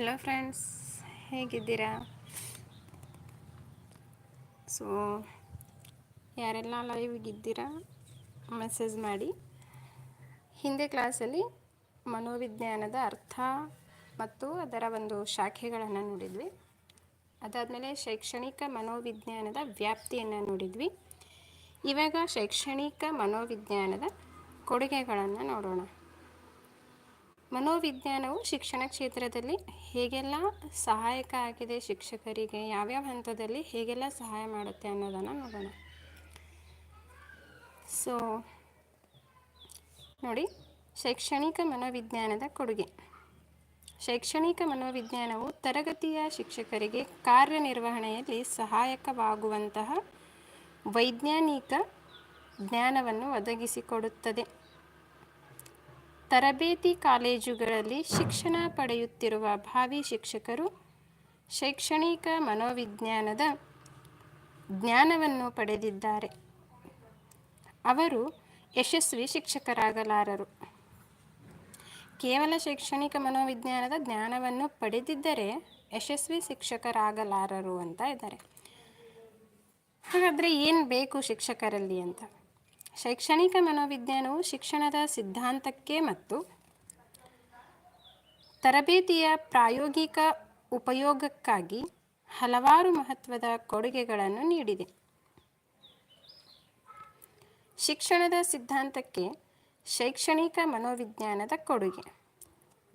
Hello friends ಹೇಗಿದ್ದೀರಾ so ಯಾರೆಲ್ಲ ಲೈವ್ಗಿದ್ದೀರಾ message ಮಾಡಿ. ಹಿಂದೆ ಕ್ಲಾಸಲ್ಲಿ ಮನೋವಿಜ್ಞಾನದ ಅರ್ಥ ಮತ್ತು ಅದರ ಒಂದು ಶಾಖೆಗಳನ್ನು ನೋಡಿದ್ವಿ. ಅದಾದಮೇಲೆ ಶೈಕ್ಷಣಿಕ ಮನೋವಿಜ್ಞಾನದ ವ್ಯಾಪ್ತಿಯನ್ನು ನೋಡಿದ್ವಿ. ಇವಾಗ ಶೈಕ್ಷಣಿಕ ಮನೋವಿಜ್ಞಾನದ ಕೊಡುಗೆಗಳನ್ನು ನೋಡೋಣ. ಮನೋವಿಜ್ಞಾನವು ಶಿಕ್ಷಣ ಕ್ಷೇತ್ರದಲ್ಲಿ ಹೇಗೆಲ್ಲ ಸಹಾಯಕ ಆಗಿದೆ ಶಿಕ್ಷಕರಿಗೆ, ಯಾವ್ಯಾವ ಹಂತದಲ್ಲಿ ಹೇಗೆಲ್ಲ ಸಹಾಯ ಮಾಡುತ್ತೆ ಅನ್ನೋದನ್ನು ನೋಡೋಣ. ಸೊ ನೋಡಿ, ಶೈಕ್ಷಣಿಕ ಮನೋವಿಜ್ಞಾನದ ಕೊಡುಗೆ. ಶೈಕ್ಷಣಿಕ ಮನೋವಿಜ್ಞಾನವು ತರಗತಿಯ ಶಿಕ್ಷಕರಿಗೆ ಕಾರ್ಯನಿರ್ವಹಣೆಯಲ್ಲಿ ಸಹಾಯಕವಾಗುವಂತಹ ವೈಜ್ಞಾನಿಕ ಜ್ಞಾನವನ್ನು ಒದಗಿಸಿಕೊಡುತ್ತದೆ. ತರಬೇತಿ ಕಾಲೇಜುಗಳಲ್ಲಿ ಶಿಕ್ಷಣ ಪಡೆಯುತ್ತಿರುವ ಭಾವಿ ಶಿಕ್ಷಕರು ಶೈಕ್ಷಣಿಕ ಮನೋವಿಜ್ಞಾನದ ಜ್ಞಾನವನ್ನು ಪಡೆದಿದ್ದಾರೆ. ಅವರು ಯಶಸ್ವಿ ಶಿಕ್ಷಕರಾಗಲಾರರು. ಕೇವಲ ಶೈಕ್ಷಣಿಕ ಮನೋವಿಜ್ಞಾನದ ಜ್ಞಾನವನ್ನು ಪಡೆದಿದ್ದರೆ ಯಶಸ್ವಿ ಶಿಕ್ಷಕರಾಗಲಾರರು ಅಂತ ಇದ್ದಾರೆ. ಹಾಗಾದರೆ ಏನು ಬೇಕು ಶಿಕ್ಷಕರಲ್ಲಿ ಅಂತ? ಶೈಕ್ಷಣಿಕ ಮನೋವಿಜ್ಞಾನವು ಶಿಕ್ಷಣದ ಸಿದ್ಧಾಂತಕ್ಕೆ ಮತ್ತು ತರಬೇತಿಯ ಪ್ರಾಯೋಗಿಕ ಉಪಯೋಗಕ್ಕಾಗಿ ಹಲವಾರು ಮಹತ್ವದ ಕೊಡುಗೆಗಳನ್ನು ನೀಡಿದೆ. ಶಿಕ್ಷಣದ ಸಿದ್ಧಾಂತಕ್ಕೆ ಶೈಕ್ಷಣಿಕ ಮನೋವಿಜ್ಞಾನದ ಕೊಡುಗೆ.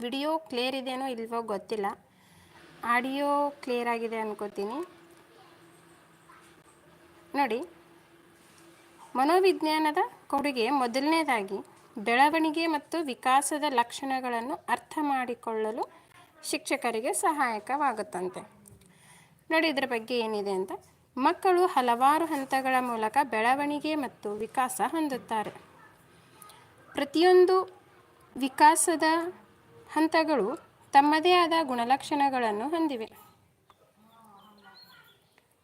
ವಿಡಿಯೋ ಕ್ಲಿಯರ್ ಇದೆಯೋ ಇಲ್ವೋ ಗೊತ್ತಿಲ್ಲ. ಆಡಿಯೋ ಕ್ಲಿಯರ್ ಆಗಿದೆ ಅನ್ಕೋತೀನಿ. ನೋಡಿ ಮನೋವಿಜ್ಞಾನದ ಕೊಡುಗೆ ಮೊದಲನೇದಾಗಿ ಬೆಳವಣಿಗೆ ಮತ್ತು ವಿಕಾಸದ ಲಕ್ಷಣಗಳನ್ನು ಅರ್ಥ ಮಾಡಿಕೊಳ್ಳಲು ಶಿಕ್ಷಕರಿಗೆ ಸಹಾಯಕವಾಗುತ್ತಂತೆ. ನೋಡಿ ಇದರ ಬಗ್ಗೆ ಏನಿದೆ ಅಂತ. ಮಕ್ಕಳು ಹಲವಾರು ಹಂತಗಳ ಮೂಲಕ ಬೆಳವಣಿಗೆ ಮತ್ತು ವಿಕಾಸ ಹೊಂದುತ್ತಾರೆ. ಪ್ರತಿಯೊಂದು ವಿಕಾಸದ ಹಂತಗಳು ತಮ್ಮದೇ ಆದ ಗುಣಲಕ್ಷಣಗಳನ್ನು ಹೊಂದಿವೆ.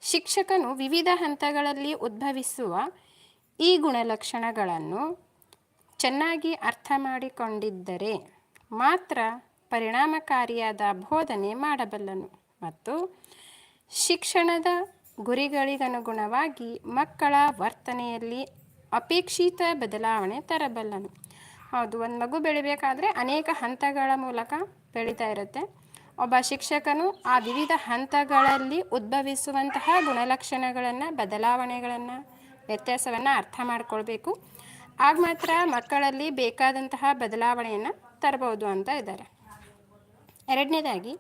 ಶಿಕ್ಷಕನು ವಿವಿಧ ಹಂತಗಳಲ್ಲಿ ಉದ್ಭವಿಸುವ ಈ ಗುಣಲಕ್ಷಣಗಳನ್ನು ಚೆನ್ನಾಗಿ ಅರ್ಥ ಮಾಡಿಕೊಂಡಿದ್ದರೆ ಮಾತ್ರ ಪರಿಣಾಮಕಾರಿಯಾದ ಬೋಧನೆ ಮಾಡಬಲ್ಲನು ಮತ್ತು ಶಿಕ್ಷಣದ ಗುರಿಗಳಿಗನುಗುಣವಾಗಿ ಮಕ್ಕಳ ವರ್ತನೆಯಲ್ಲಿ ಅಪೇಕ್ಷಿತ ಬದಲಾವಣೆ ತರಬಲ್ಲನು. ಹೌದು, ಒಂದು ಮಗು ಬೆಳಿಬೇಕಾದ್ರೆ ಅನೇಕ ಹಂತಗಳ ಮೂಲಕ ಬೆಳೀತಾ ಇರುತ್ತೆ. ಒಬ್ಬ ಶಿಕ್ಷಕನು ಆ ವಿವಿಧ ಹಂತಗಳಲ್ಲಿ ಉದ್ಭವಿಸುವಂತಹ ಗುಣಲಕ್ಷಣಗಳನ್ನು, ಬದಲಾವಣೆಗಳನ್ನು ವ್ಯತ್ಯಾಸವನ್ನು ಅರ್ಥ ಮಾಡಿಕೊಳ್ಬೇಕು. ಆಗ ಮಾತ್ರ ಮಕ್ಕಳಲ್ಲಿ ಬೇಕಾದಂತಹ ಬದಲಾವಣೆಯನ್ನು ತರಬಹುದು ಅಂತ ಇದ್ದಾರೆ. ಎರಡನೇದಾಗಿ,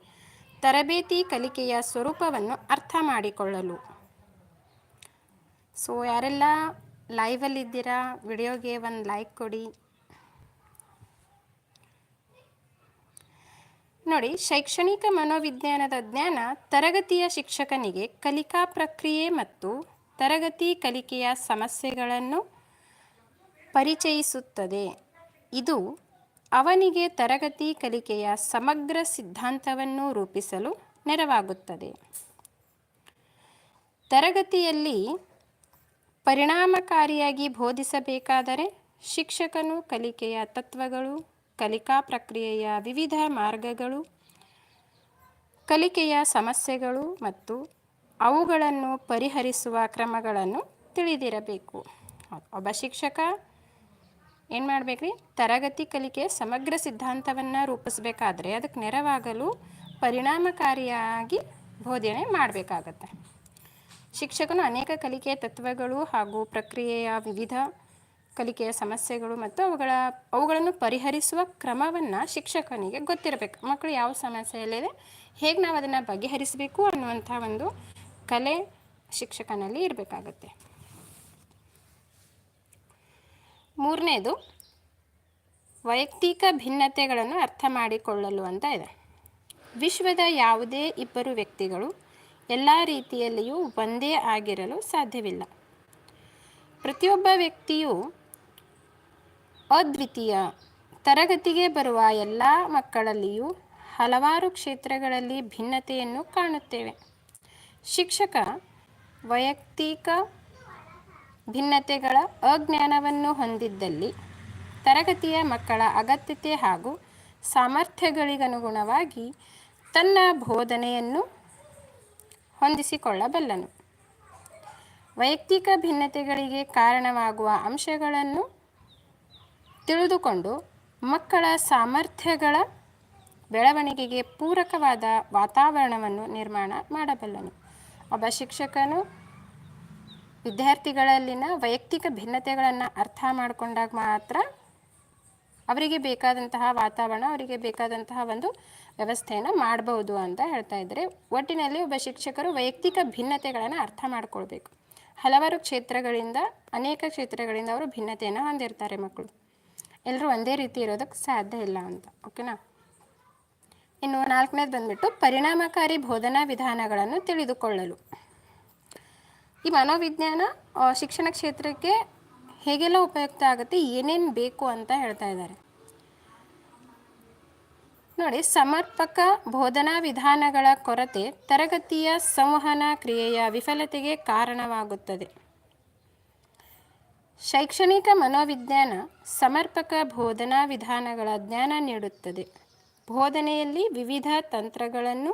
ತರಬೇತಿ ಕಲಿಕೆಯ ಸ್ವರೂಪವನ್ನು ಅರ್ಥ ಮಾಡಿಕೊಳ್ಳಲು. ಸೊ, ಯಾರೆಲ್ಲ ಲೈವಲ್ಲಿದ್ದೀರಾ ವಿಡಿಯೋಗೆ ಒಂದು ಲೈಕ್ ಕೊಡಿ. ನೋಡಿ, ಶೈಕ್ಷಣಿಕ ಮನೋವಿಜ್ಞಾನದ ಜ್ಞಾನ ತರಗತಿಯ ಶಿಕ್ಷಕನಿಗೆ ಕಲಿಕಾ ಪ್ರಕ್ರಿಯೆ ಮತ್ತು ತರಗತಿ ಕಲಿಕೆಯ ಸಮಸ್ಯೆಗಳನ್ನು ಪರಿಚಯಿಸುತ್ತದೆ. ಇದು ಅವನಿಗೆ ತರಗತಿ ಕಲಿಕೆಯ ಸಮಗ್ರ ಸಿದ್ಧಾಂತವನ್ನು ರೂಪಿಸಲು ನೆರವಾಗುತ್ತದೆ. ತರಗತಿಯಲ್ಲಿ ಪರಿಣಾಮಕಾರಿಯಾಗಿ ಬೋಧಿಸಬೇಕಾದರೆ ಶಿಕ್ಷಕನು ಕಲಿಕೆಯ ತತ್ವಗಳು, ಕಲಿಕಾ ಪ್ರಕ್ರಿಯೆಯ ವಿವಿಧ ಮಾರ್ಗಗಳು, ಕಲಿಕೆಯ ಸಮಸ್ಯೆಗಳು ಮತ್ತು ಅವುಗಳನ್ನು ಪರಿಹರಿಸುವ ಕ್ರಮಗಳನ್ನು ತಿಳಿದಿರಬೇಕು. ಒಬ್ಬ ಶಿಕ್ಷಕ ಏನು ಮಾಡಬೇಕ್ರಿ? ತರಗತಿ ಕಲಿಕೆ ಸಮಗ್ರ ಸಿದ್ಧಾಂತವನ್ನು ರೂಪಿಸಬೇಕಾದ್ರೆ ಅದಕ್ಕೆ ನೆರವಾಗಲು ಪರಿಣಾಮಕಾರಿಯಾಗಿ ಬೋಧನೆ ಮಾಡಬೇಕಾಗತ್ತೆ. ಶಿಕ್ಷಕನು ಅನೇಕ ಕಲಿಕೆಯ ತತ್ವಗಳು ಹಾಗೂ ಪ್ರಕ್ರಿಯೆಯ ವಿವಿಧ ಕಲಿಕೆಯ ಸಮಸ್ಯೆಗಳು ಮತ್ತು ಅವುಗಳ, ಅವುಗಳನ್ನು ಪರಿಹರಿಸುವ ಕ್ರಮವನ್ನು ಶಿಕ್ಷಕನಿಗೆ ಗೊತ್ತಿರಬೇಕು. ಮಕ್ಕಳು ಯಾವ ಸಮಸ್ಯೆಯಲ್ಲಿದೆ? ಹೇಗೆ ನಾವು ಅದನ್ನು ಬಗೆಹರಿಸಬೇಕು ಅನ್ನುವಂಥ ಒಂದು ಕಲೆ ಶಿಕ್ಷಕನಲ್ಲಿ ಇರಬೇಕಾಗತ್ತೆ. ಮೂರನೇದು, ವೈಯಕ್ತಿಕ ಭಿನ್ನತೆಗಳನ್ನು ಅರ್ಥ ಮಾಡಿಕೊಳ್ಳಲು ಅಂತ ಇದೆ. ವಿಶ್ವದ ಯಾವುದೇ ಇಬ್ಬರು ವ್ಯಕ್ತಿಗಳು ಎಲ್ಲ ರೀತಿಯಲ್ಲಿಯೂ ಒಂದೇ ಆಗಿರಲು ಸಾಧ್ಯವಿಲ್ಲ. ಪ್ರತಿಯೊಬ್ಬ ವ್ಯಕ್ತಿಯು ಅದ್ವಿತೀಯ, ತರಗತಿಗೆ ಬರುವ ಎಲ್ಲ ಮಕ್ಕಳಲ್ಲಿಯೂ ಹಲವಾರು ಕ್ಷೇತ್ರಗಳಲ್ಲಿ ಭಿನ್ನತೆಯನ್ನು ಕಾಣುತ್ತೇವೆ. ಶಿಕ್ಷಕ ವೈಯಕ್ತಿಕ ಭಿನ್ನತೆಗಳ ಅಜ್ಞಾನವನ್ನು ಹೊಂದಿದ್ದಲ್ಲಿ ತರಗತಿಯ ಮಕ್ಕಳ ಅಗತ್ಯತೆ ಹಾಗೂ ಸಾಮರ್ಥ್ಯಗಳಿಗನುಗುಣವಾಗಿ ತನ್ನ ಬೋಧನೆಯನ್ನು ಹೊಂದಿಸಿಕೊಳ್ಳಬಲ್ಲನು. ವೈಯಕ್ತಿಕ ಭಿನ್ನತೆಗಳಿಗೆ ಕಾರಣವಾಗುವ ಅಂಶಗಳನ್ನು ತಿಳಿದುಕೊಂಡು ಮಕ್ಕಳ ಸಾಮರ್ಥ್ಯಗಳ ಬೆಳವಣಿಗೆಗೆ ಪೂರಕವಾದ ವಾತಾವರಣವನ್ನು ನಿರ್ಮಾಣ ಮಾಡಬಲ್ಲನು. ಒಬ್ಬ ಶಿಕ್ಷಕನು ವಿದ್ಯಾರ್ಥಿಗಳಲ್ಲಿನ ವೈಯಕ್ತಿಕ ಭಿನ್ನತೆಗಳನ್ನು ಅರ್ಥ ಮಾಡಿಕೊಂಡಾಗ ಮಾತ್ರ ಅವರಿಗೆ ಬೇಕಾದಂತಹ ವಾತಾವರಣ, ಅವರಿಗೆ ಬೇಕಾದಂತಹ ಒಂದು ವ್ಯವಸ್ಥೆಯನ್ನು ಮಾಡಬಹುದು ಅಂತ ಹೇಳ್ತಾ ಇದ್ದಾರೆ. ಒಟ್ಟಿನಲ್ಲಿ ಒಬ್ಬ ಶಿಕ್ಷಕರು ವೈಯಕ್ತಿಕ ಭಿನ್ನತೆಗಳನ್ನು ಅರ್ಥ ಮಾಡ್ಕೊಳ್ಬೇಕು. ಹಲವಾರು ಕ್ಷೇತ್ರಗಳಿಂದ, ಅನೇಕ ಕ್ಷೇತ್ರಗಳಿಂದ ಅವರು ಭಿನ್ನತೆಯನ್ನು ಹೊಂದಿರ್ತಾರೆ ಮಕ್ಕಳು. ಎಲ್ಲರೂ ಒಂದೇ ರೀತಿ ಇರೋದಕ್ಕೆ ಸಾಧ್ಯ ಇಲ್ಲ ಅಂತ ಓಕೆನಾ ಇನ್ನು ನಾಲ್ಕನೇದು ಬಂದ್ಬಿಟ್ಟು ಪರಿಣಾಮಕಾರಿ ಬೋಧನಾ ವಿಧಾನಗಳನ್ನು ತಿಳಿದುಕೊಳ್ಳಲು. ಈ ಮನೋವಿಜ್ಞಾನ ಶಿಕ್ಷಣ ಕ್ಷೇತ್ರಕ್ಕೆ ಹೇಗೆಲ್ಲ ಉಪಯುಕ್ತ ಆಗುತ್ತೆ, ಏನೇನು ಬೇಕು ಅಂತ ಹೇಳ್ತಾ ಇದ್ದಾರೆ. ನೋಡಿ, ಸಮರ್ಪಕ ಬೋಧನಾ ವಿಧಾನಗಳ ಕೊರತೆ ತರಗತಿಯ ಸಂವಹನ ಕ್ರಿಯೆಯ ವಿಫಲತೆಗೆ ಕಾರಣವಾಗುತ್ತದೆ. ಶೈಕ್ಷಣಿಕ ಮನೋವಿಜ್ಞಾನ ಸಮರ್ಪಕ ಬೋಧನಾ ವಿಧಾನಗಳ ಜ್ಞಾನ ನೀಡುತ್ತದೆ. ಬೋಧನೆಯಲ್ಲಿ ವಿವಿಧ ತಂತ್ರಗಳನ್ನು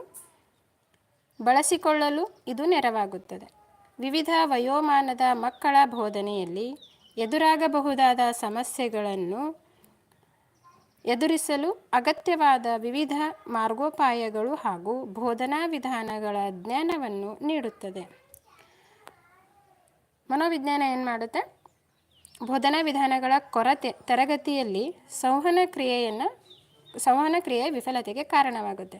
ಬಳಸಿಕೊಳ್ಳಲು ಇದು ನೆರವಾಗುತ್ತದೆ. ವಿವಿಧ ವಯೋಮಾನದ ಮಕ್ಕಳ ಬೋಧನೆಯಲ್ಲಿ ಎದುರಾಗಬಹುದಾದ ಸಮಸ್ಯೆಗಳನ್ನು ಎದುರಿಸಲು ಅಗತ್ಯವಾದ ವಿವಿಧ ಮಾರ್ಗೋಪಾಯಗಳು ಹಾಗೂ ಬೋಧನಾ ವಿಧಾನಗಳ ಜ್ಞಾನವನ್ನು ನೀಡುತ್ತದೆ. ಮನೋವಿಜ್ಞಾನ ಏನು ಮಾಡುತ್ತೆ? ಬೋಧನಾ ವಿಧಾನಗಳ ಕೊರತೆ ತರಗತಿಯಲ್ಲಿ ಸಂವಹನ ಕ್ರಿಯೆಯನ್ನು ಸಂವಹನ ಕ್ರಿಯೆ ವಿಫಲತೆಗೆ ಕಾರಣವಾಗುತ್ತೆ.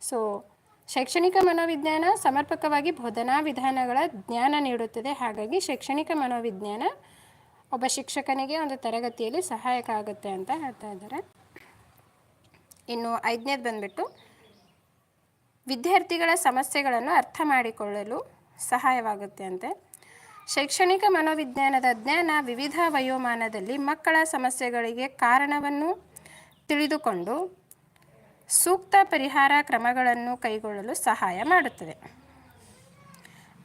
ಸೊ ಶೈಕ್ಷಣಿಕ ಮನೋವಿಜ್ಞಾನ ಸಮರ್ಪಕವಾಗಿ ಬೋಧನಾ ವಿಧಾನಗಳ ಜ್ಞಾನ ನೀಡುತ್ತದೆ. ಹಾಗಾಗಿ ಶೈಕ್ಷಣಿಕ ಮನೋವಿಜ್ಞಾನ ಒಬ್ಬ ಶಿಕ್ಷಕನಿಗೆ ಒಂದು ತರಗತಿಯಲ್ಲಿ ಸಹಾಯಕ ಆಗುತ್ತೆ ಅಂತ ಹೇಳ್ತಾ ಇದ್ದಾರೆ. ಇನ್ನು ಐದನೇದು ಬಂದ್ಬಿಟ್ಟು, ವಿದ್ಯಾರ್ಥಿಗಳ ಸಮಸ್ಯೆಗಳನ್ನು ಅರ್ಥ ಮಾಡಿಕೊಳ್ಳಲು ಸಹಾಯವಾಗುತ್ತೆ ಅಂತೆ. ಶೈಕ್ಷಣಿಕ ಮನೋವಿಜ್ಞಾನದ ಜ್ಞಾನ ವಿವಿಧ ವಯೋಮಾನದಲ್ಲಿ ಮಕ್ಕಳ ಸಮಸ್ಯೆಗಳಿಗೆ ಕಾರಣವನ್ನು ತಿಳಿದುಕೊಂಡು ಸೂಕ್ತ ಪರಿಹಾರ ಕ್ರಮಗಳನ್ನು ಕೈಗೊಳ್ಳಲು ಸಹಾಯ ಮಾಡುತ್ತದೆ.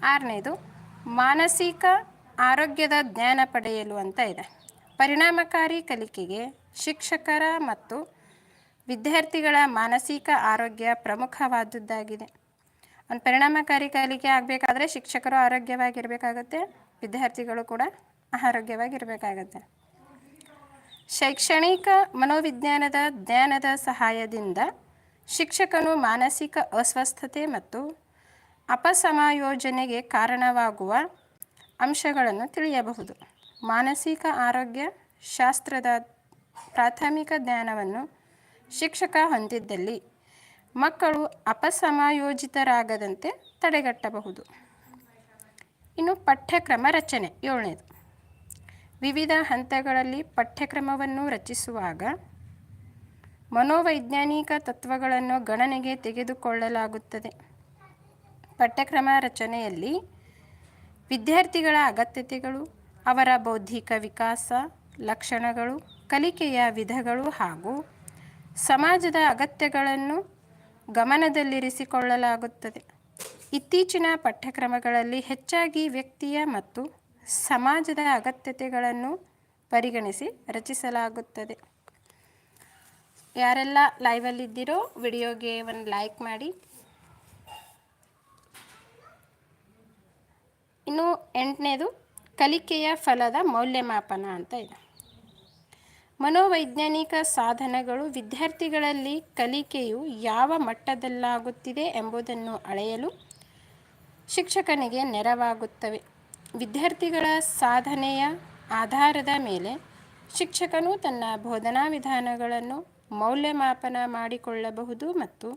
ಆರನೇದು, ಮಾನಸಿಕ ಆರೋಗ್ಯದ ಜ್ಞಾನ ಪಡೆಯಲು ಅಂತ ಇದೆ. ಪರಿಣಾಮಕಾರಿ ಕಲಿಕೆಗೆ ಶಿಕ್ಷಕರ ಮತ್ತು ವಿದ್ಯಾರ್ಥಿಗಳ ಮಾನಸಿಕ ಆರೋಗ್ಯ ಪ್ರಮುಖವಾದದ್ದಾಗಿದೆ. ಒಂದು ಪರಿಣಾಮಕಾರಿ ಕಲಿಕೆ ಆಗಬೇಕಾದ್ರೆ ಶಿಕ್ಷಕರು ಆರೋಗ್ಯವಾಗಿರಬೇಕಾಗತ್ತೆ, ವಿದ್ಯಾರ್ಥಿಗಳು ಕೂಡ ಆರೋಗ್ಯವಾಗಿರಬೇಕಾಗತ್ತೆ. ಶೈಕ್ಷಣಿಕ ಮನೋವಿಜ್ಞಾನದ ಜ್ಞಾನದ ಸಹಾಯದಿಂದ ಶಿಕ್ಷಕನು ಮಾನಸಿಕ ಅಸ್ವಸ್ಥತೆ ಮತ್ತು ಅಪಸಮಾಯೋಜನೆಗೆ ಕಾರಣವಾಗುವ ಅಂಶಗಳನ್ನು ತಿಳಿಯಬಹುದು. ಮಾನಸಿಕ ಆರೋಗ್ಯ ಶಾಸ್ತ್ರದ ಪ್ರಾಥಮಿಕ ಜ್ಞಾನವನ್ನು ಶಿಕ್ಷಕ ಹೊಂದಿದ್ದಲ್ಲಿ ಮಕ್ಕಳು ಅಪಸಮಾಯೋಜಿತರಾಗದಂತೆ ತಡೆಗಟ್ಟಬಹುದು. ಇನ್ನು ಪಠ್ಯಕ್ರಮ ರಚನೆ ಏಳನೇದು. ವಿವಿಧ ಹಂತಗಳಲ್ಲಿ ಪಠ್ಯಕ್ರಮವನ್ನು ರಚಿಸುವಾಗ ಮನೋವೈಜ್ಞಾನಿಕ ತತ್ವಗಳನ್ನು ಗಣನೆಗೆ ತೆಗೆದುಕೊಳ್ಳಲಾಗುತ್ತದೆ. ಪಠ್ಯಕ್ರಮ ರಚನೆಯಲ್ಲಿ ವಿದ್ಯಾರ್ಥಿಗಳ ಅಗತ್ಯತೆಗಳು, ಅವರ ಬೌದ್ಧಿಕ ವಿಕಾಸ, ಲಕ್ಷಣಗಳು, ಕಲಿಕೆಯ ವಿಧಗಳು ಹಾಗೂ ಸಮಾಜದ ಅಗತ್ಯಗಳನ್ನು ಗಮನದಲ್ಲಿರಿಸಿಕೊಳ್ಳಲಾಗುತ್ತದೆ. ಇತ್ತೀಚಿನ ಪಠ್ಯಕ್ರಮಗಳಲ್ಲಿ ಹೆಚ್ಚಾಗಿ ವ್ಯಕ್ತಿಯ ಮತ್ತು ಸಮಾಜದ ಅಗತ್ಯತೆಗಳನ್ನು ಪರಿಗಣಿಸಿ ರಚಿಸಲಾಗುತ್ತದೆ. ಯಾರೆಲ್ಲ ಲೈವಲ್ಲಿದ್ದೀರೋ ವಿಡಿಯೋಗೆ ಒಂದು ಲೈಕ್ ಮಾಡಿ. ಇನ್ನು ಎಂಟನೇದು, ಕಲಿಕೆಯ ಫಲದ ಮೌಲ್ಯಮಾಪನ ಅಂತ ಇದೆ. ಮನೋವೈಜ್ಞಾನಿಕ ಸಾಧನಗಳು ವಿದ್ಯಾರ್ಥಿಗಳಲ್ಲಿ ಕಲಿಕೆಯು ಯಾವ ಮಟ್ಟದಲ್ಲಾಗುತ್ತಿದೆ ಎಂಬುದನ್ನು ಅಳೆಯಲು ಶಿಕ್ಷಕನಿಗೆ ನೆರವಾಗುತ್ತವೆ. ವಿದ್ಯಾರ್ಥಿಗಳ ಸಾಧನೆಯ ಆಧಾರದ ಮೇಲೆ ಶಿಕ್ಷಕನು ತನ್ನ ಬೋಧನಾ ವಿಧಾನಗಳನ್ನು ಮೌಲ್ಯಮಾಪನ ಮಾಡಿಕೊಳ್ಳಬಹುದು ಮತ್ತು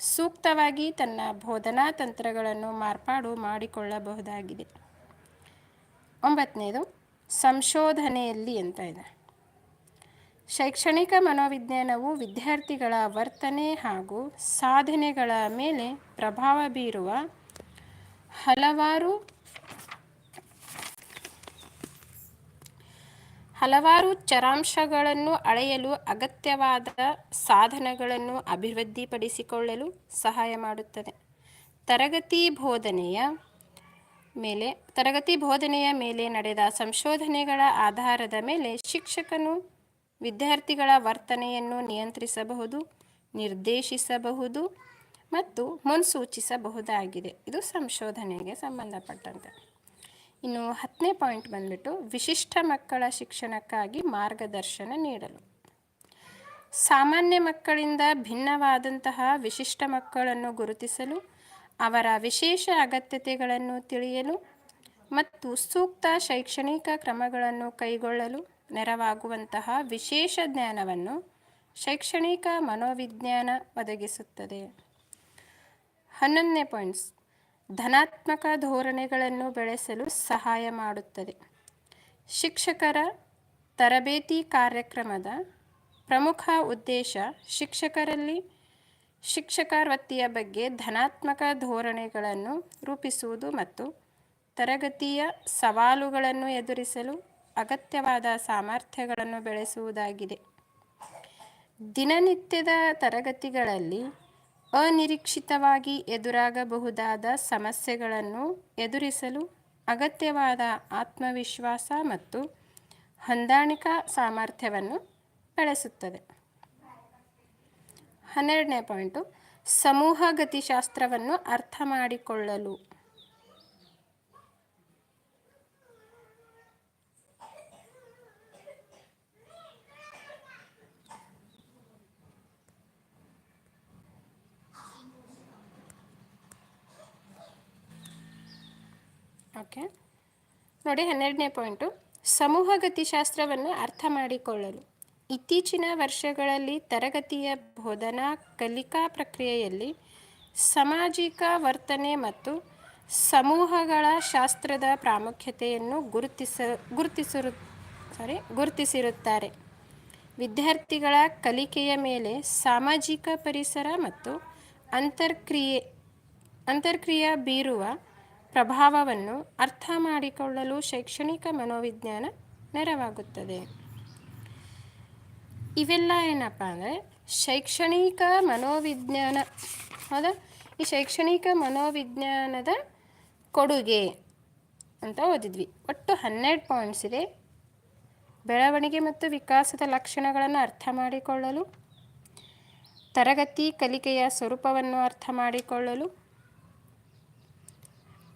ಸೂಕ್ತವಾಗಿ ತನ್ನ ಬೋಧನಾ ತಂತ್ರಗಳನ್ನು ಮಾರ್ಪಾಡು ಮಾಡಿಕೊಳ್ಳಬಹುದಾಗಿದೆ. ಒಂಬತ್ತನೇದು, ಸಂಶೋಧನೆಯಲ್ಲಿ ಅಂತ ಇದೆ. ಶೈಕ್ಷಣಿಕ ಮನೋವಿಜ್ಞಾನವು ವಿದ್ಯಾರ್ಥಿಗಳ ವರ್ತನೆ ಹಾಗೂ ಸಾಧನೆಗಳ ಮೇಲೆ ಪ್ರಭಾವ ಬೀರುವ ಹಲವಾರು ಹಲವಾರು ಚರಾಂಶಗಳನ್ನು ಅಳೆಯಲು ಅಗತ್ಯವಾದ ಸಾಧನಗಳನ್ನು ಅಭಿವೃದ್ಧಿಪಡಿಸಿಕೊಳ್ಳಲು ಸಹಾಯ ಮಾಡುತ್ತದೆ. ತರಗತಿ ಬೋಧನೆಯ ಮೇಲೆ, ತರಗತಿ ಬೋಧನೆಯ ಮೇಲೆ ನಡೆದ ಸಂಶೋಧನೆಗಳ ಆಧಾರದ ಮೇಲೆ ಶಿಕ್ಷಕನು ವಿದ್ಯಾರ್ಥಿಗಳ ವರ್ತನೆಯನ್ನು ನಿಯಂತ್ರಿಸಬಹುದು, ನಿರ್ದೇಶಿಸಬಹುದು ಮತ್ತು ಮುನ್ಸೂಚಿಸಬಹುದಾಗಿದೆ. ಇದು ಸಂಶೋಧನೆಗೆ ಸಂಬಂಧಪಟ್ಟಂತೆ. ಇನ್ನು ಹತ್ತನೇ ಪಾಯಿಂಟ್ ಬಂದ್ಬಿಟ್ಟು ವಿಶಿಷ್ಟ ಮಕ್ಕಳ ಶಿಕ್ಷಣಕ್ಕಾಗಿ ಮಾರ್ಗದರ್ಶನ ನೀಡಲು. ಸಾಮಾನ್ಯ ಮಕ್ಕಳಿಂದ ಭಿನ್ನವಾದಂತಹ ವಿಶಿಷ್ಟ ಮಕ್ಕಳನ್ನು ಗುರುತಿಸಲು, ಅವರ ವಿಶೇಷ ಅಗತ್ಯತೆಗಳನ್ನು ತಿಳಿಯಲು ಮತ್ತು ಸೂಕ್ತ ಶೈಕ್ಷಣಿಕ ಕ್ರಮಗಳನ್ನು ಕೈಗೊಳ್ಳಲು ನೆರವಾಗುವಂತಹ ವಿಶೇಷ ಜ್ಞಾನವನ್ನು ಶೈಕ್ಷಣಿಕ ಮನೋವಿಜ್ಞಾನ ಒದಗಿಸುತ್ತದೆ. ಹನ್ನೊಂದನೇ ಪಾಯಿಂಟ್ಸ್ ಧನಾತ್ಮಕ ಧೋರಣೆಗಳನ್ನು ಬೆಳೆಸಲು ಸಹಾಯ ಮಾಡುತ್ತದೆ. ಶಿಕ್ಷಕರ ತರಬೇತಿ ಕಾರ್ಯಕ್ರಮದ ಪ್ರಮುಖ ಉದ್ದೇಶ ಶಿಕ್ಷಕರಲ್ಲಿ ಶಿಕ್ಷಕ ವೃತ್ತಿಯ ಬಗ್ಗೆ ಧನಾತ್ಮಕ ಧೋರಣೆಗಳನ್ನು ರೂಪಿಸುವುದು ಮತ್ತು ತರಗತಿಯ ಸವಾಲುಗಳನ್ನು ಎದುರಿಸಲು ಅಗತ್ಯವಾದ ಸಾಮರ್ಥ್ಯಗಳನ್ನು ಬೆಳೆಸುವುದಾಗಿದೆ. ದಿನನಿತ್ಯದ ತರಗತಿಗಳಲ್ಲಿ ಅನಿರೀಕ್ಷಿತವಾಗಿ ಎದುರಾಗಬಹುದಾದ ಸಮಸ್ಯೆಗಳನ್ನು ಎದುರಿಸಲು ಅಗತ್ಯವಾದ ಆತ್ಮವಿಶ್ವಾಸ ಮತ್ತು ಹೊಂದಾಣಿಕಾ ಸಾಮರ್ಥ್ಯವನ್ನು ಬೆಳೆಸುತ್ತದೆ. ಹನ್ನೆರಡನೇ ಪಾಯಿಂಟು, ಸಮೂಹ ಗತಿಶಾಸ್ತ್ರವನ್ನು ಅರ್ಥ ಮಾಡಿಕೊಳ್ಳಲು ಓಕೆ. ನೋಡಿ ಹನ್ನೆರಡನೇ ಪಾಯಿಂಟು. ಸಮೂಹ ಗತಿಶಾಸ್ತ್ರವನ್ನು ಅರ್ಥ ಮಾಡಿಕೊಳ್ಳಲು. ಇತ್ತೀಚಿನ ವರ್ಷಗಳಲ್ಲಿ ತರಗತಿಯ ಬೋಧನಾ ಕಲಿಕಾ ಪ್ರಕ್ರಿಯೆಯಲ್ಲಿ ಸಾಮಾಜಿಕ ವರ್ತನೆ ಮತ್ತು ಸಮೂಹಗಳ ಶಾಸ್ತ್ರದ ಪ್ರಾಮುಖ್ಯತೆಯನ್ನು ಗುರುತಿಸ, ಗುರುತಿಸಿರು ಸಾರಿ ಗುರುತಿಸಿರುತ್ತಾರೆ. ವಿದ್ಯಾರ್ಥಿಗಳ ಕಲಿಕೆಯ ಮೇಲೆ ಸಾಮಾಜಿಕ ಪರಿಸರ ಮತ್ತು ಅಂತರ್ಕ್ರಿಯೆ ಅಂತರ್ಕ್ರಿಯೆ ಬೀರುವ ಪ್ರಭಾವವನ್ನು ಅರ್ಥ ಮಾಡಿಕೊಳ್ಳಲು ಶೈಕ್ಷಣಿಕ ಮನೋವಿಜ್ಞಾನ ನೆರವಾಗುತ್ತದೆ. ಇವೆಲ್ಲ ಏನಪ್ಪ ಅಂದರೆ, ಶೈಕ್ಷಣಿಕ ಮನೋವಿಜ್ಞಾನ, ಹೌದಾ? ಈ ಶೈಕ್ಷಣಿಕ ಮನೋವಿಜ್ಞಾನದ ಕೊಡುಗೆ ಅಂತ ಓದಿದ್ವಿ. ಒಟ್ಟು ಹನ್ನೆರಡು ಪಾಯಿಂಟ್ಸ್ ಇದೆ. ಬೆಳವಣಿಗೆ ಮತ್ತು ವಿಕಾಸದ ಲಕ್ಷಣಗಳನ್ನು ಅರ್ಥ ಮಾಡಿಕೊಳ್ಳಲು, ತರಗತಿ ಕಲಿಕೆಯ ಸ್ವರೂಪವನ್ನು ಅರ್ಥ ಮಾಡಿಕೊಳ್ಳಲು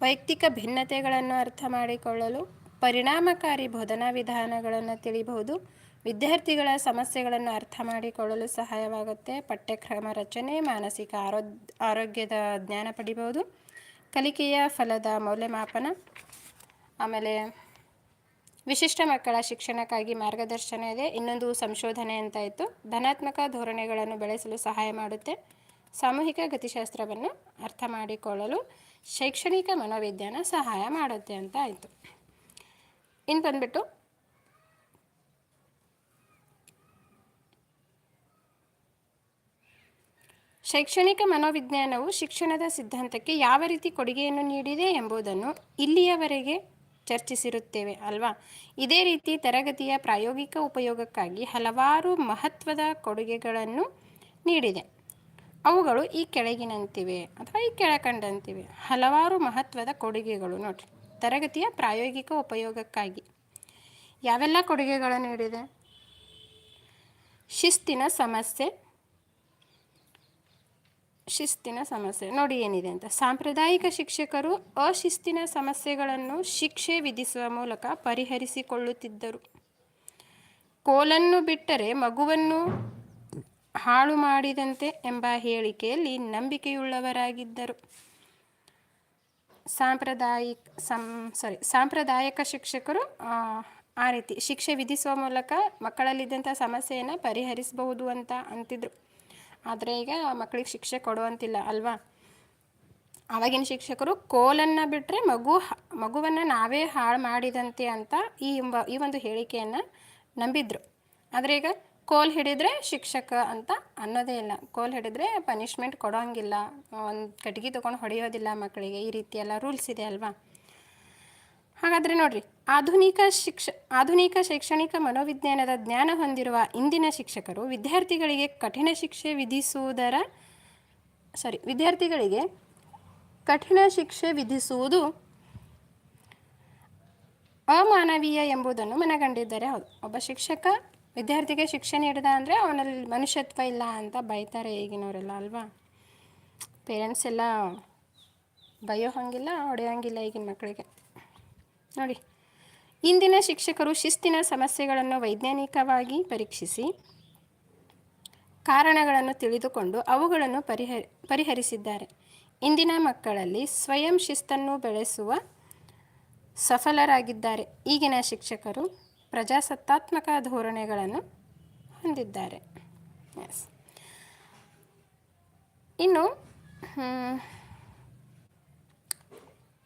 ವೈಯಕ್ತಿಕ ಭಿನ್ನತೆಗಳನ್ನು ಅರ್ಥ ಮಾಡಿಕೊಳ್ಳಲು ಪರಿಣಾಮಕಾರಿ ಬೋಧನಾ ವಿಧಾನಗಳನ್ನು ತಿಳಿಬಹುದು. ವಿದ್ಯಾರ್ಥಿಗಳ ಸಮಸ್ಯೆಗಳನ್ನು ಅರ್ಥ ಮಾಡಿಕೊಳ್ಳಲು ಸಹಾಯವಾಗುತ್ತೆ. ಪಠ್ಯಕ್ರಮ ರಚನೆ, ಮಾನಸಿಕ ಆರೋಗ್ಯ ಆರೋಗ್ಯದ ಜ್ಞಾನ ಪಡಿಬೋದು ಕಲಿಕೆಯ ಫಲದ ಮೌಲ್ಯಮಾಪನ, ಆಮೇಲೆ ವಿಶಿಷ್ಟ ಮಕ್ಕಳ ಶಿಕ್ಷಣಕ್ಕಾಗಿ ಮಾರ್ಗದರ್ಶನ ಇದೆ. ಇನ್ನೊಂದು ಸಂಶೋಧನೆ ಅಂತ ಇತ್ತು. ಧನಾತ್ಮಕ ಧೋರಣೆಗಳನ್ನು ಬೆಳೆಸಲು ಸಹಾಯ ಮಾಡುತ್ತೆ. ಸಾಮೂಹಿಕ ಗತಿಶಾಸ್ತ್ರವನ್ನು ಅರ್ಥ ಮಾಡಿಕೊಳ್ಳಲು ಶೈಕ್ಷಣಿಕ ಮನೋವಿಜ್ಞಾನ ಸಹಾಯ ಮಾಡುತ್ತೆ ಅಂತ ಆಯಿತು. ಇನ್ನು ಬಂದ್ಬಿಟ್ಟು, ಶೈಕ್ಷಣಿಕ ಮನೋವಿಜ್ಞಾನವು ಶಿಕ್ಷಣದ ಸಿದ್ಧಾಂತಕ್ಕೆ ಯಾವ ರೀತಿ ಕೊಡುಗೆಯನ್ನು ನೀಡಿದೆ ಎಂಬುದನ್ನು ಇಲ್ಲಿಯವರೆಗೆ ಚರ್ಚಿಸಿರುತ್ತೇವೆ ಅಲ್ವಾ? ಇದೇ ರೀತಿ ತರಗತಿಯ ಪ್ರಾಯೋಗಿಕ ಉಪಯೋಗಕ್ಕಾಗಿ ಹಲವಾರು ಮಹತ್ವದ ಕೊಡುಗೆಗಳನ್ನು ನೀಡಿದೆ. ಅವುಗಳು ಈ ಕೆಳಗಿನಂತಿವೆ ಅಥವಾ ಈ ಕೆಳಕಂಡಂತಿವೆ. ಹಲವಾರು ಮಹತ್ವದ ಕೊಡುಗೆಗಳು ನೋಡಿರಿ. ತರಗತಿಯ ಪ್ರಾಯೋಗಿಕ ಉಪಯೋಗಕ್ಕಾಗಿ. ಯಾವೆಲ್ಲ ಕೊಡುಗೆಗಳನ್ನು ನೀಡಿದೆ? ಶಿಸ್ತಿನ ಸಮಸ್ಯೆ. ಶಿಸ್ತಿನ ಸಮಸ್ಯೆ. ನೋಡಿ ಏನಿದೆ ಅಂತ. ಸಾಂಪ್ರದಾಯಿಕ ಶಿಕ್ಷಕರು ಅಶಿಸ್ತಿನ ಸಮಸ್ಯೆಗಳನ್ನು ಶಿಕ್ಷೆ ವಿಧಿಸುವ ಮೂಲಕ ಪರಿಹರಿಸಿಕೊಳ್ಳುತ್ತಿದ್ದರು. ಕೋಲನ್ನು ಬಿಟ್ಟರೆ ಮಗುವನ್ನು ಹಾಳು ಮಾಡಿದಂತೆ ಎಂಬ ಹೇಳಿಕೆಯಲ್ಲಿ ನಂಬಿಕೆಯುಳ್ಳವರಾಗಿದ್ದರು. ಸಾಂಪ್ರದಾಯಿಕ ಸಂ ಸಾರಿ ಸಾಂಪ್ರದಾಯಿಕ ಶಿಕ್ಷಕರು, ಆ ರೀತಿ ಶಿಕ್ಷೆ ವಿಧಿಸುವ ಮೂಲಕ ಮಕ್ಕಳಲ್ಲಿದ್ದಂಥ ಸಮಸ್ಯೆಯನ್ನು ಪರಿಹರಿಸಬಹುದು ಅಂತ ಅಂತಿದ್ರು. ಆದರೆ ಈಗ ಮಕ್ಕಳಿಗೆ ಶಿಕ್ಷೆ ಕೊಡುವಂತಿಲ್ಲ ಅಲ್ವಾ? ಆವಾಗಿನ ಶಿಕ್ಷಕರು ಕೋಲನ್ನು ಬಿಟ್ಟರೆ ಮಗು ಮಗುವನ್ನು ನಾವೇ ಹಾಳು ಮಾಡಿದಂತೆ ಅಂತ ಈ ಈ ಒಂದು ಹೇಳಿಕೆಯನ್ನು ನಂಬಿದ್ರು. ಆದರೆ ಈಗ ಕೋಲ್ ಹಿಡಿದ್ರೆ ಶಿಕ್ಷಕ ಅಂತ ಅನ್ನೋದೇ ಇಲ್ಲ. ಕೋಲ್ ಹಿಡಿದ್ರೆ ಪನಿಷ್ಮೆಂಟ್ ಕೊಡೋಂಗಿಲ್ಲ. ಒಂದು ಕಟ್ಗೆ ತೊಗೊಂಡು ಹೊಡೆಯೋದಿಲ್ಲ ಮಕ್ಕಳಿಗೆ ಈ ರೀತಿ ಎಲ್ಲ ರೂಲ್ಸ್ ಇದೆ ಅಲ್ವಾ? ಹಾಗಾದರೆ ನೋಡಿರಿ, ಆಧುನಿಕ ಶಿಕ್ಷ, ಆಧುನಿಕ ಶೈಕ್ಷಣಿಕ ಮನೋವಿಜ್ಞಾನದ ಜ್ಞಾನ ಹೊಂದಿರುವ ಇಂದಿನ ಶಿಕ್ಷಕರು ವಿದ್ಯಾರ್ಥಿಗಳಿಗೆ ಕಠಿಣ ಶಿಕ್ಷೆ ವಿಧಿಸುವುದರ ಸಾರಿ ವಿದ್ಯಾರ್ಥಿಗಳಿಗೆ ಕಠಿಣ ಶಿಕ್ಷೆ ವಿಧಿಸುವುದು ಅಮಾನವೀಯ ಎಂಬುದನ್ನು ಮನಗಂಡಿದ್ದಾರೆ ಹೌದು. ಒಬ್ಬ ಶಿಕ್ಷಕ ವಿದ್ಯಾರ್ಥಿಗೆ ಶಿಕ್ಷೆ ನೀಡಿದ ಅಂದರೆ ಅವನಲ್ಲಿ ಮನುಷ್ಯತ್ವ ಇಲ್ಲ ಅಂತ ಬೈತಾರೆ ಈಗಿನವರೆಲ್ಲ ಅಲ್ವಾ? ಪೇರೆಂಟ್ಸ್ ಎಲ್ಲ ಬೈಯೋ ಹಾಗಿಲ್ಲ, ಹೊಡೆಯೋಂಗಿಲ್ಲ ಈಗಿನ ಮಕ್ಕಳಿಗೆ ನೋಡಿ, ಇಂದಿನ ಶಿಕ್ಷಕರು ಶಿಸ್ತಿನ ಸಮಸ್ಯೆಗಳನ್ನು ವೈಜ್ಞಾನಿಕವಾಗಿ ಪರೀಕ್ಷಿಸಿ ಕಾರಣಗಳನ್ನು ತಿಳಿದುಕೊಂಡು ಅವುಗಳನ್ನು ಪರಿಹರಿ, ಪರಿಹರಿಸಿದ್ದಾರೆ. ಇಂದಿನ ಮಕ್ಕಳಲ್ಲಿ ಸ್ವಯಂ ಶಿಸ್ತನ್ನು ಬೆಳೆಸುವ ಸಫಲರಾಗಿದ್ದಾರೆ ಈಗಿನ ಶಿಕ್ಷಕರು. ಪ್ರಜಾಸತ್ತಾತ್ಮಕ ಧೋರಣೆಗಳನ್ನು ಹೊಂದಿದ್ದಾರೆ. ಎಸ್ ಇನ್ನು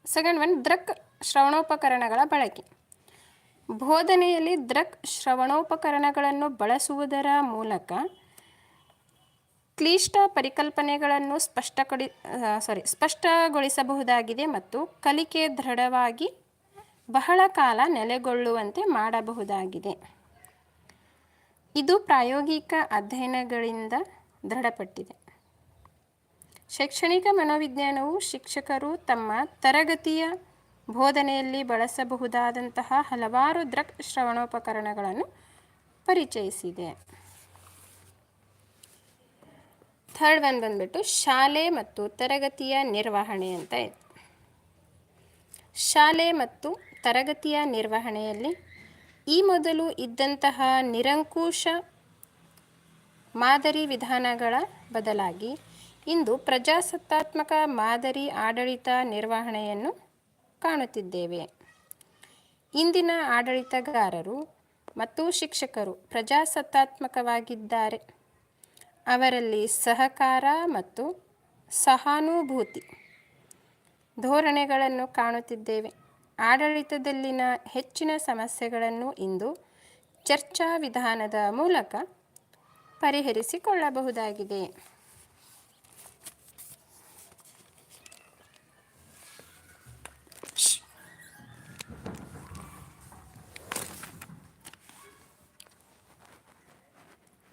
ಸೆಕೆಂಡ್ ಒನ್ ದೃಕ್ ಶ್ರವಣೋಪಕರಣಗಳ ಬಳಕೆ. ಬೋಧನೆಯಲ್ಲಿ ದೃಕ್ ಶ್ರವಣೋಪಕರಣಗಳನ್ನು ಬಳಸುವುದರ ಮೂಲಕ ಕ್ಲಿಷ್ಟ ಪರಿಕಲ್ಪನೆಗಳನ್ನು ಸ್ಪಷ್ಟಕಡಿ ಸಾರಿ ಸ್ಪಷ್ಟಗೊಳಿಸಬಹುದಾಗಿದೆ ಮತ್ತು ಕಲಿಕೆ ದೃಢವಾಗಿ ಬಹಳ ಕಾಲ ನೆಲೆಗೊಳ್ಳುವಂತೆ ಮಾಡಬಹುದಾಗಿದೆ. ಇದು ಪ್ರಾಯೋಗಿಕ ಅಧ್ಯಯನಗಳಿಂದ ದೃಢಪಟ್ಟಿದೆ. ಶೈಕ್ಷಣಿಕ ಮನೋವಿಜ್ಞಾನವು ಶಿಕ್ಷಕರು ತಮ್ಮ ತರಗತಿಯ ಬೋಧನೆಯಲ್ಲಿ ಬಳಸಬಹುದಾದಂತಹ ಹಲವಾರು ದೃಕ್ ಶ್ರವಣೋಪಕರಣಗಳನ್ನು ಪರಿಚಯಿಸಿದೆ. ಥರ್ಡ್ ಒನ್ ಬಂದ್ಬಿಟ್ಟು ಶಾಲೆ ಮತ್ತು ತರಗತಿಯ ನಿರ್ವಹಣೆ ಅಂತ ಇದೆ. ಶಾಲೆ ಮತ್ತು ತರಗತಿಯ ನಿರ್ವಹಣೆಯಲ್ಲಿ ಈ ಮೊದಲು ಇದ್ದಂತಹ ನಿರಂಕುಶ ಮಾದರಿ ವಿಧಾನಗಳ ಬದಲಾಗಿ ಇಂದು ಪ್ರಜಾಸತ್ತಾತ್ಮಕ ಮಾದರಿ ಆಡಳಿತ ನಿರ್ವಹಣೆಯನ್ನು ಕಾಣುತ್ತಿದ್ದೇವೆ. ಇಂದಿನ ಆಡಳಿತಗಾರರು ಮತ್ತು ಶಿಕ್ಷಕರು ಪ್ರಜಾಸತ್ತಾತ್ಮಕವಾಗಿದ್ದಾರೆ. ಅವರಲ್ಲಿ ಸಹಕಾರ ಮತ್ತು ಸಹಾನುಭೂತಿ ಧೋರಣೆಗಳನ್ನು ಕಾಣುತ್ತಿದ್ದೇವೆ. ಆಡಳಿತದಲ್ಲಿನ ಹೆಚ್ಚಿನ ಸಮಸ್ಯೆಗಳನ್ನು ಇಂದು ಚರ್ಚಾ ವಿಧಾನದ ಮೂಲಕ ಪರಿಹರಿಸಿಕೊಳ್ಳಬಹುದಾಗಿದೆ.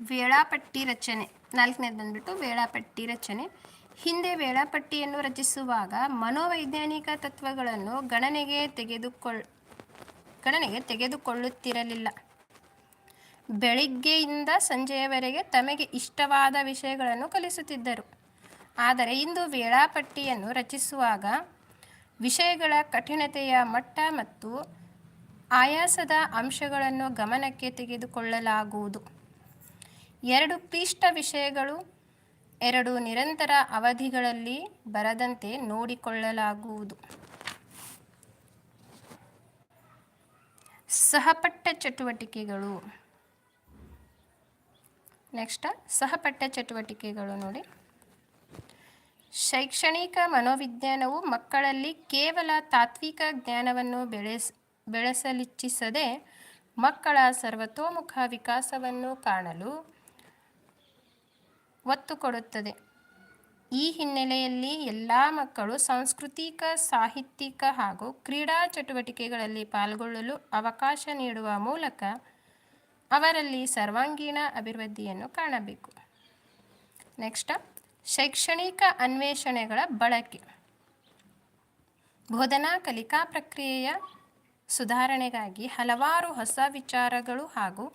ವೇಳಾಪಟ್ಟಿ ರಚನೆ ನಾಲ್ಕನೇದು ಬಂದ್ಬಿಟ್ಟು ವೇಳಾಪಟ್ಟಿ ರಚನೆ. ಹಿಂದೆ ವೇಳಾಪಟ್ಟಿಯನ್ನು ರಚಿಸುವಾಗ ಮನೋವೈಜ್ಞಾನಿಕ ತತ್ವಗಳನ್ನು ಗಣನೆಗೆ ತೆಗೆದುಕೊಳ್ಳ ಗಣನೆಗೆ ತೆಗೆದುಕೊಳ್ಳುತ್ತಿರಲಿಲ್ಲ. ಬೆಳಿಗ್ಗೆಯಿಂದ ಸಂಜೆಯವರೆಗೆ ತಮಗೆ ಇಷ್ಟವಾದ ವಿಷಯಗಳನ್ನು ಕಲಿಸುತ್ತಿದ್ದರು. ಆದರೆ ಇಂದು ವೇಳಾಪಟ್ಟಿಯನ್ನು ರಚಿಸುವಾಗ ವಿಷಯಗಳ ಕಠಿಣತೆಯ ಮಟ್ಟ ಮತ್ತು ಆಯಾಸದ ಅಂಶಗಳನ್ನು ಗಮನಕ್ಕೆ ತೆಗೆದುಕೊಳ್ಳಲಾಗುವುದು. ಎರಡು ಕ್ಲಿಷ್ಟ ವಿಷಯಗಳು ಎರಡು ನಿರಂತರ ಅವಧಿಗಳಲ್ಲಿ ಬರದಂತೆ ನೋಡಿಕೊಳ್ಳಲಾಗುವುದು. ಸಹಪಠ್ಯ ಚಟುವಟಿಕೆಗಳು. ನೆಕ್ಸ್ಟ್ ಸಹಪಠ್ಯ ಚಟುವಟಿಕೆಗಳು ನೋಡಿ. ಶೈಕ್ಷಣಿಕ ಮನೋವಿಜ್ಞಾನವು ಮಕ್ಕಳಲ್ಲಿ ಕೇವಲ ತಾತ್ವಿಕ ಜ್ಞಾನವನ್ನು ಬೆಳೆಸ್, ಬೆಳೆಸಲಿಚ್ಛಿಸದೆ ಮಕ್ಕಳ ಸರ್ವತೋಮುಖ ವಿಕಾಸವನ್ನು ಕಾಣಲು ಒತ್ತು ಕೊಡುತ್ತದೆ. ಈ ಹಿನ್ನೆಲೆಯಲ್ಲಿ ಎಲ್ಲ ಮಕ್ಕಳು ಸಾಂಸ್ಕೃತಿಕ, ಸಾಹಿತ್ಯಿಕ ಹಾಗೂ ಕ್ರೀಡಾ ಚಟುವಟಿಕೆಗಳಲ್ಲಿ ಪಾಲ್ಗೊಳ್ಳಲು ಅವಕಾಶ ನೀಡುವ ಮೂಲಕ ಅವರಲ್ಲಿ ಸರ್ವಾಂಗೀಣ ಅಭಿವೃದ್ಧಿಯನ್ನು ಕಾಣಬೇಕು. ನೆಕ್ಸ್ಟ್, ಶೈಕ್ಷಣಿಕ ಅನ್ವೇಷಣೆಗಳ ಬಳಕೆ. ಬೋಧನಾ ಕಲಿಕಾ ಪ್ರಕ್ರಿಯೆಯ ಸುಧಾರಣೆಗಾಗಿ ಹಲವಾರು ಹೊಸ ವಿಚಾರಗಳು ಹಾಗೂ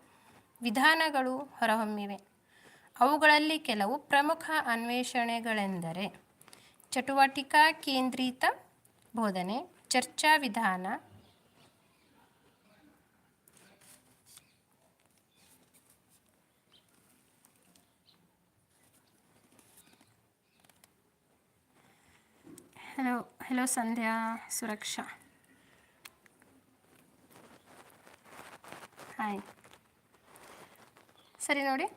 ವಿಧಾನಗಳು ಹೊರಹೊಮ್ಮಿವೆ. ಅವುಗಳಲ್ಲಿ ಕೆಲವು ಪ್ರಮುಖ ಅನ್ವೇಷಣೆಗಳೆಂದರೆ ಚಟುವಟಿಕಾ ಕೇಂದ್ರಿತ ಬೋಧನೆ, ಚರ್ಚಾ ವಿಧಾನ hello hello Sandhya, Suraksha. Hi ಸರಿ ನೋಡಿ.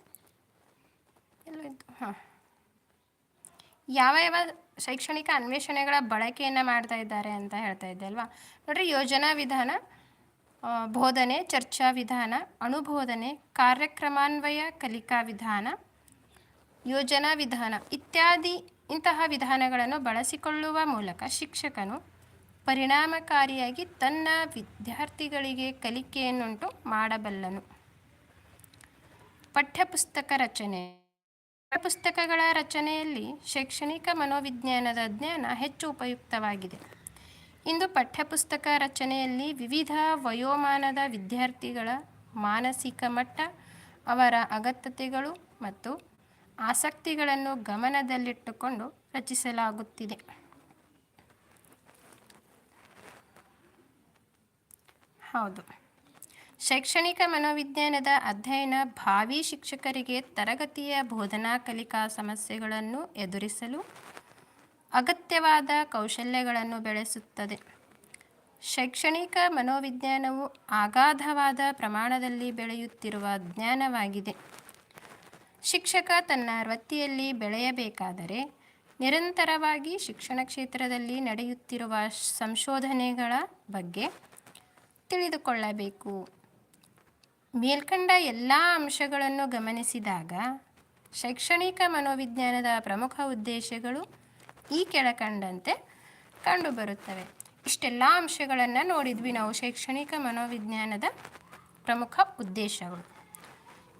ಹಾಂ. ಯಾವ ಯಾವ ಶೈಕ್ಷಣಿಕ ಅನ್ವೇಷಣೆಗಳ ಬಳಕೆಯನ್ನು ಮಾಡ್ತಾ ಇದ್ದಾರೆ ಅಂತ ಹೇಳ್ತಾ ಇದ್ದೆ ಅಲ್ವಾ? ನೋಡ್ರಿ, ಯೋಜನಾ ವಿಧಾನ ಬೋಧನೆ, ಚರ್ಚಾ ವಿಧಾನ ಅನುಬೋಧನೆ ಕಾರ್ಯಕ್ರಮಾನ್ವಯ, ಕಲಿಕಾ ವಿಧಾನ, ಯೋಜನಾ ವಿಧಾನ ಇತ್ಯಾದಿ ಇಂತಹ ವಿಧಾನಗಳನ್ನು ಬಳಸಿಕೊಳ್ಳುವ ಮೂಲಕ ಶಿಕ್ಷಕನು ಪರಿಣಾಮಕಾರಿಯಾಗಿ ತನ್ನ ವಿದ್ಯಾರ್ಥಿಗಳಿಗೆ ಕಲಿಕೆಯನ್ನುಂಟು ಮಾಡಬಲ್ಲನು. ಪಠ್ಯಪುಸ್ತಕ ರಚನೆ. ಪಠ್ಯಪುಸ್ತಕಗಳ ರಚನೆಯಲ್ಲಿ ಶೈಕ್ಷಣಿಕ ಮನೋವಿಜ್ಞಾನದ ಜ್ಞಾನ ಹೆಚ್ಚು ಉಪಯುಕ್ತವಾಗಿದೆ. ಇಂದು ಪಠ್ಯಪುಸ್ತಕ ರಚನೆಯಲ್ಲಿ ವಿವಿಧ ವಯೋಮಾನದ ವಿದ್ಯಾರ್ಥಿಗಳ ಮಾನಸಿಕ ಮಟ್ಟ, ಅವರ ಅಗತ್ಯತೆಗಳು ಮತ್ತು ಆಸಕ್ತಿಗಳನ್ನು ಗಮನದಲ್ಲಿಟ್ಟುಕೊಂಡು ರಚಿಸಲಾಗುತ್ತಿದೆ. ಹೌದು. ಶೈಕ್ಷಣಿಕ ಮನೋವಿಜ್ಞಾನದ ಅಧ್ಯಯನ ಭಾವಿ ಶಿಕ್ಷಕರಿಗೆ ತರಗತಿಯ ಬೋಧನಾ ಕಲಿಕಾ ಸಮಸ್ಯೆಗಳನ್ನು ಎದುರಿಸಲು ಅಗತ್ಯವಾದ ಕೌಶಲ್ಯಗಳನ್ನು ಬೆಳೆಸುತ್ತದೆ. ಶೈಕ್ಷಣಿಕ ಮನೋವಿಜ್ಞಾನವು ಅಗಾಧವಾದ ಪ್ರಮಾಣದಲ್ಲಿ ಬೆಳೆಯುತ್ತಿರುವ ಜ್ಞಾನವಾಗಿದೆ. ಶಿಕ್ಷಕ ತನ್ನ ವೃತ್ತಿಯಲ್ಲಿ ಬೆಳೆಯಬೇಕಾದರೆ ನಿರಂತರವಾಗಿ ಶಿಕ್ಷಣ ಕ್ಷೇತ್ರದಲ್ಲಿ ನಡೆಯುತ್ತಿರುವ ಸಂಶೋಧನೆಗಳ ಬಗ್ಗೆ ತಿಳಿದುಕೊಳ್ಳಬೇಕು. ಮೇಲ್ಕಂಡ ಎಲ್ಲ ಅಂಶಗಳನ್ನು ಗಮನಿಸಿದಾಗ ಶೈಕ್ಷಣಿಕ ಮನೋವಿಜ್ಞಾನದ ಪ್ರಮುಖ ಉದ್ದೇಶಗಳು ಈ ಕೆಳಕಂಡಂತೆ ಕಂಡುಬರುತ್ತವೆ. ಇಷ್ಟೆಲ್ಲ ಅಂಶಗಳನ್ನು ನೋಡಿದ್ವಿ ನಾವು ಶೈಕ್ಷಣಿಕ ಮನೋವಿಜ್ಞಾನದ ಪ್ರಮುಖ ಉದ್ದೇಶಗಳು.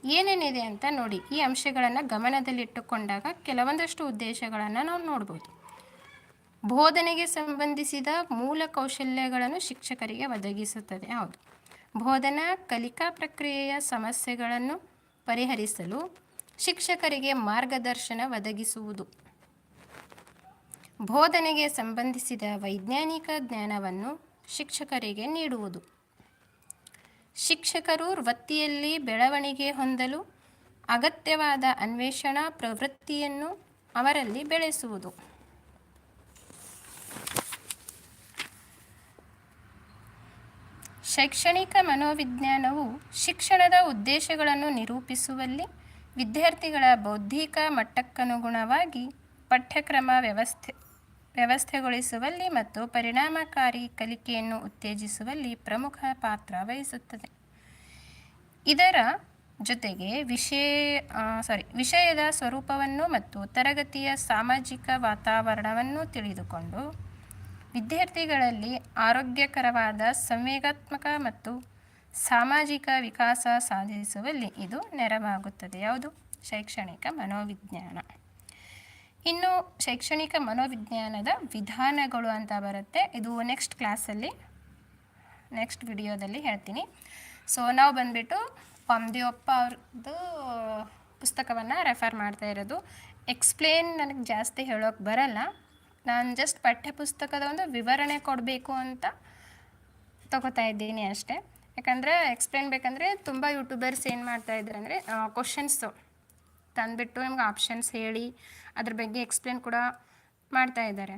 ಏನೇನಿದೆ ಅಂತ ನೋಡಿ ಈ ಅಂಶಗಳನ್ನು ಗಮನದಲ್ಲಿಟ್ಟುಕೊಂಡಾಗ ಕೆಲವೊಂದಷ್ಟು ಉದ್ದೇಶಗಳನ್ನು ನಾವು ನೋಡ್ಬೋದು. ಬೋಧನೆಗೆ ಸಂಬಂಧಿಸಿದ ಮೂಲ ಕೌಶಲ್ಯಗಳನ್ನು ಶಿಕ್ಷಕರಿಗೆ ಒದಗಿಸುತ್ತದೆ. ಹೌದು. ಬೋಧನಾ ಕಲಿಕಾ ಪ್ರಕ್ರಿಯೆಯ ಸಮಸ್ಯೆಗಳನ್ನು ಪರಿಹರಿಸಲು ಶಿಕ್ಷಕರಿಗೆ ಮಾರ್ಗದರ್ಶನ ಒದಗಿಸುವುದು. ಬೋಧನೆಗೆ ಸಂಬಂಧಿಸಿದ ವೈಜ್ಞಾನಿಕ ಜ್ಞಾನವನ್ನು ಶಿಕ್ಷಕರಿಗೆ ನೀಡುವುದು. ಶಿಕ್ಷಕರು ವೃತ್ತಿಯಲ್ಲಿ ಬೆಳವಣಿಗೆ ಹೊಂದಲು ಅಗತ್ಯವಾದ ಅನ್ವೇಷಣಾ ಪ್ರವೃತ್ತಿಯನ್ನು ಅವರಲ್ಲಿ ಬೆಳೆಸುವುದು. ಶೈಕ್ಷಣಿಕ ಮನೋವಿಜ್ಞಾನವು ಶಿಕ್ಷಣದ ಉದ್ದೇಶಗಳನ್ನು ನಿರೂಪಿಸುವಲ್ಲಿ ವಿದ್ಯಾರ್ಥಿಗಳ ಬೌದ್ಧಿಕ ಮಟ್ಟಕ್ಕನುಗುಣವಾಗಿ ಪಠ್ಯಕ್ರಮ ವ್ಯವಸ್ಥೆ, ವ್ಯವಸ್ಥೆಗೊಳಿಸುವಲ್ಲಿ ಮತ್ತು ಪರಿಣಾಮಕಾರಿ ಕಲಿಕೆಯನ್ನು ಉತ್ತೇಜಿಸುವಲ್ಲಿ ಪ್ರಮುಖ ಪಾತ್ರ ವಹಿಸುತ್ತದೆ. ಇದರ ಜೊತೆಗೆ ವಿಷಯ ಸಾರಿ ವಿಷಯದ ಸ್ವರೂಪವನ್ನು ಮತ್ತು ತರಗತಿಯ ಸಾಮಾಜಿಕ ವಾತಾವರಣವನ್ನು ತಿಳಿದುಕೊಂಡು ವಿದ್ಯಾರ್ಥಿಗಳಲ್ಲಿ ಆರೋಗ್ಯಕರವಾದ ಸಂವೇಗಾತ್ಮಕ ಮತ್ತು ಸಾಮಾಜಿಕ ವಿಕಾಸ ಸಾಧಿಸುವಲ್ಲಿ ಇದು ನೆರವಾಗುತ್ತದೆ. ಯಾವುದು? ಶೈಕ್ಷಣಿಕ ಮನೋವಿಜ್ಞಾನ. ಇನ್ನು ಶೈಕ್ಷಣಿಕ ಮನೋವಿಜ್ಞಾನದ ವಿಧಾನಗಳು ಅಂತ ಬರುತ್ತೆ. ಇದು ನೆಕ್ಸ್ಟ್ ಕ್ಲಾಸಲ್ಲಿ ನೆಕ್ಸ್ಟ್ ವಿಡಿಯೋದಲ್ಲಿ ಹೇಳ್ತೀನಿ. ಸೊ ನಾವು ಬಂದುಬಿಟ್ಟು ಪಂದಿಯಪ್ಪ ಅವ್ರದ್ದು ಪುಸ್ತಕವನ್ನು ರೆಫರ್ ಮಾಡ್ತಾ ಇರೋದು. ಎಕ್ಸ್ಪ್ಲೇನ್ ನನಗೆ ಜಾಸ್ತಿ ಹೇಳೋಕೆ ಬರಲ್ಲ. ನಾನು ಜಸ್ಟ್ ಪಠ್ಯಪುಸ್ತಕದ ಒಂದು ವಿವರಣೆ ಕೊಡಬೇಕು ಅಂತ ತಗೋತಾ ಇದ್ದೀನಿ ಅಷ್ಟೇ. ಯಾಕಂದರೆ ಎಕ್ಸ್ಪ್ಲೇನ್ ಬೇಕಂದರೆ ತುಂಬ ಯೂಟ್ಯೂಬರ್ಸ್ ಏನು ಮಾಡ್ತಾ ಇದ್ದಾರೆ ಅಂದರೆ ಕ್ವಶನ್ಸು ತಂದುಬಿಟ್ಟು ನಿಮ್ಗೆ ಆಪ್ಷನ್ಸ್ ಹೇಳಿ ಅದ್ರ ಬಗ್ಗೆ ಎಕ್ಸ್ಪ್ಲೇನ್ ಕೂಡ ಮಾಡ್ತಾ ಇದ್ದಾರೆ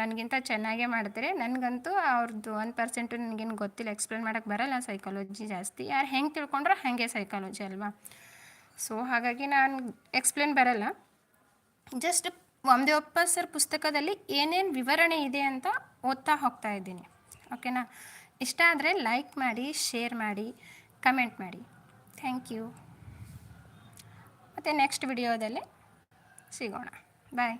ನನಗಿಂತ ಚೆನ್ನಾಗೇ ಮಾಡ್ತಾರೆ. ನನಗಂತೂ ಅವ್ರದ್ದು ಒನ್ ಪರ್ಸೆಂಟು ನನಗೇನು ಗೊತ್ತಿಲ್ಲ ಎಕ್ಸ್ಪ್ಲೇನ್ ಮಾಡೋಕ್ಕೆ ಬರಲ್ಲ ಸೈಕಾಲಜಿ ಜಾಸ್ತಿ. ಯಾರು ಹೆಂಗೆ ತಿಳ್ಕೊಂಡ್ರೆ ಹಾಗೆ ಸೈಕಾಲಜಿ ಅಲ್ವಾ? ಸೊ ಹಾಗಾಗಿ ನಾನು ಎಕ್ಸ್ಪ್ಲೇನ್ ಬರಲ್ಲ. ಜಸ್ಟ್ ಒಂದೇ ಒಪ್ಪ ಸರ್ ಪುಸ್ತಕದಲ್ಲಿ ಏನೇನು ವಿವರಣೆ ಇದೆ ಅಂತ ಓದ್ತಾ ಹೋಗ್ತಾ ಇದ್ದೀನಿ. ಓಕೆನಾ? ಇಷ್ಟ ಆದರೆ ಲೈಕ್ ಮಾಡಿ ಶೇರ್ ಮಾಡಿ ಕಮೆಂಟ್ ಮಾಡಿ. ಥ್ಯಾಂಕ್ ಯು ಮತ್ತು ನೆಕ್ಸ್ಟ್ ವಿಡಿಯೋದಲ್ಲಿ ಸಿಗೋಣ. ಬಾಯ್